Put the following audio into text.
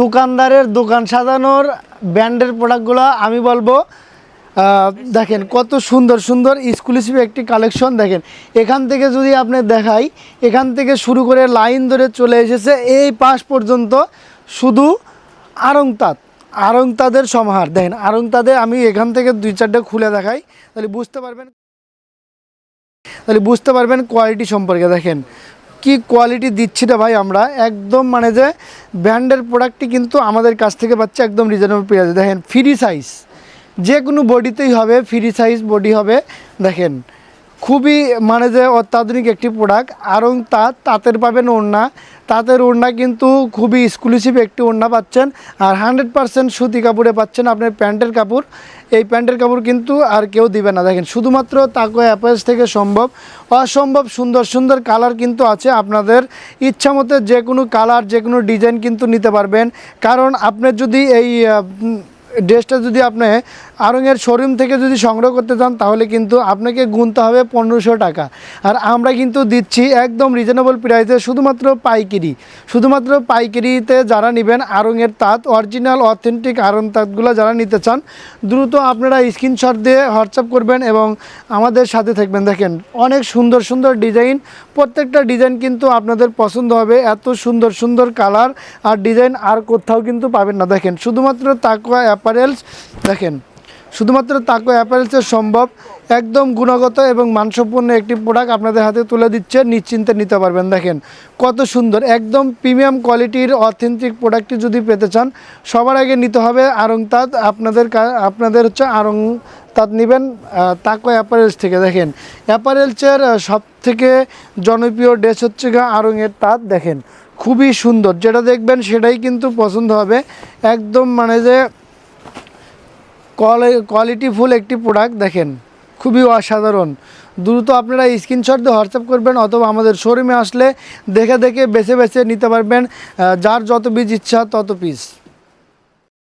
দোকানদারের দোকান সাজানোর ব্র্যান্ডের প্রোডাক্টগুলো আমি বলব দেখেন কত সুন্দর সুন্দর এক্সক্লুসিভ একটি কালেকশন দেখেন। এখান থেকে যদি আপনি দেখাই, এখান থেকে শুরু করে লাইন ধরে চলে এসেছে, এই পাশ পর্যন্ত শুধু আড়ংতাঁত আড়ংতাদের সমাহার। দেখেন, আড়ংতাদে আমি এখান থেকে দুই চারটে খুলে দেখাই, তাহলে বুঝতে পারবেন, তাহলে বুঝতে পারবেন কোয়ালিটি সম্পর্কে, দেখেন। কি কোয়ালিটি দিচ্ছি না ভাই আমরা? একদম মানে যে ব্র্যান্ডের প্রোডাক্টটি কিন্তু আমাদের কাছ থেকে পাচ্ছে একদম রিজনেবল প্রাইসে দেখেন ফ্রি সাইজ যে কোনো বডিতেই হবে ফ্রি সাইজ বডি হবে। দেখেন খুবই মানে যে অত্যাধুনিক একটি প্রোডাক্ট আরং তাঁত তাঁতের পাবেন ওড়না। তাঁতের ওড়না কিন্তু খুবই এক্সক্লুসিভ একটি ওড়না পাচ্ছেন। আর হান্ড্রেড পারসেন্ট সুতি কাপড়ে পাচ্ছেন আপনার প্যান্টের কাপড়। এই প্যান্টের কাপড় কিন্তু আর কেউ দিবে না। দেখেন, শুধুমাত্র তাকো অ্যাপেলস থেকে সম্ভব। অসম্ভব সুন্দর সুন্দর কালার কিন্তু আছে আপনাদের। ইচ্ছা মতো যে কোনো কালার যে কোনো ডিজাইন কিন্তু নিতে পারবেন। কারণ আপনার যদি এই ড্রেসটা যদি আপনি আরঙের শোরুম থেকে যদি সংগ্রহ করতে চান, তাহলে কিন্তু আপনাকে গুনতে হবে পনেরোশো টাকা। আর আমরা কিন্তু দিচ্ছি একদম রিজনেবল প্রাইসে শুধুমাত্র পাইকারি। শুধুমাত্র পাইকারিতে যারা নেবেন আরঙের তাঁত অরিজিনাল অথেন্টিক আরং তাঁতগুলো যারা নিতে চান, দ্রুত আপনারা স্ক্রিনশট দিয়ে হোয়াটসঅ্যাপ করবেন এবং আমাদের সাথে থাকবেন। দেখেন, অনেক সুন্দর সুন্দর ডিজাইন প্রত্যেকটা ডিজাইন কিন্তু আপনাদের পছন্দ হবে। এত সুন্দর সুন্দর কালার আর ডিজাইন আর কোথাও কিন্তু পাবেন না। দেখেন, শুধুমাত্র তাকুয়া অ্যাপারেলস, দেখেন, শুধুমাত্র তাকো অ্যাপারেলসের সম্ভব, একদম গুণগত এবং মানসম্পন্ন একটি প্রোডাক্ট আপনাদের হাতে তুলে দিচ্ছে, নিশ্চিন্তে নিতে পারবেন, দেখেন, কত সুন্দর, একদম প্রিমিয়াম কোয়ালিটির অথেন্টিক প্রোডাক্টটি যদি পেতে চান, সবার আগে নিতে হবে আরং তাঁত আপনাদের আপনাদের হচ্ছে আরং তাঁত নেবেন তাকো অ্যাপারেলস থেকে, দেখেন, অ্যাপারেলসের সব থেকে জনপ্রিয় ড্রেস হচ্ছে গা আরঙের তাঁত, দেখেন, খুবই সুন্দর, যেটা দেখবেন সেটাই কিন্তু পছন্দ হবে, একদম মানে যে কোয়ালিটিফুল একটি প্রোডাক্ট দেখেন, খুবই অসাধারণ। দ্রুত আপনারা স্ক্রিনশট দিয়ে হোয়াটসঅ্যাপ করবেন অথবা আমাদের শোরুমে আসলে দেখে দেখে বেছে বেছে নিতে পারবেন যার যত বীজ ইচ্ছা তত পিস